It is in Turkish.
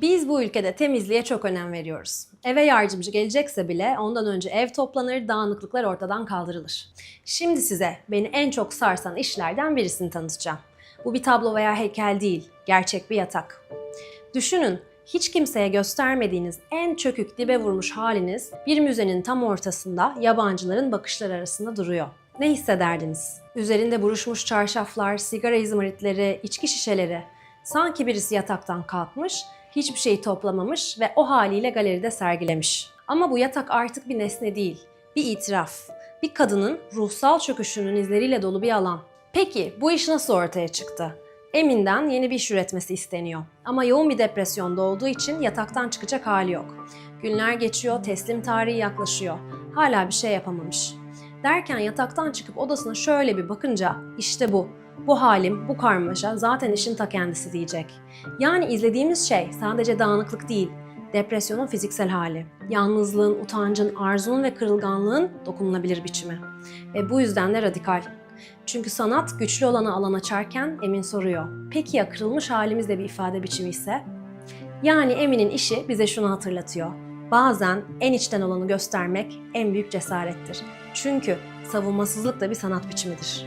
Biz bu ülkede temizliğe çok önem veriyoruz. Eve yardımcı gelecekse bile ondan önce ev toplanır, dağınıklıklar ortadan kaldırılır. Şimdi size beni en çok sarsan işlerden birisini tanıtacağım. Bu bir tablo veya heykel değil, gerçek bir yatak. Düşünün, hiç kimseye göstermediğiniz en çökük dibe vurmuş haliniz bir müzenin tam ortasında yabancıların bakışları arasında duruyor. Ne hissederdiniz? Üzerinde buruşmuş çarşaflar, sigara izmaritleri, içki şişeleri. Sanki birisi yataktan kalkmış, hiçbir şeyi toplamamış ve o haliyle galeride sergilemiş. Ama bu yatak artık bir nesne değil, bir itiraf. Bir kadının ruhsal çöküşünün izleriyle dolu bir alan. Peki bu iş nasıl ortaya çıktı? Emin'den yeni bir iş üretmesi isteniyor. Ama yoğun bir depresyonda olduğu için yataktan çıkacak hali yok. Günler geçiyor, teslim tarihi yaklaşıyor. Hala bir şey yapamamış. Derken yataktan çıkıp odasına şöyle bir bakınca işte bu. Bu halim, bu karmaşa zaten işin ta kendisi diyecek. Yani izlediğimiz şey sadece dağınıklık değil, depresyonun fiziksel hali. Yalnızlığın, utancın, arzunun ve kırılganlığın dokunulabilir biçimi. Ve bu yüzden de radikal. Çünkü sanat güçlü olana alan açarken Emin soruyor. Peki ya kırılmış halimiz de bir ifade biçimi ise? Yani Emin'in işi bize şunu hatırlatıyor. Bazen en içten olanı göstermek en büyük cesarettir. Çünkü savunmasızlık da bir sanat biçimidir.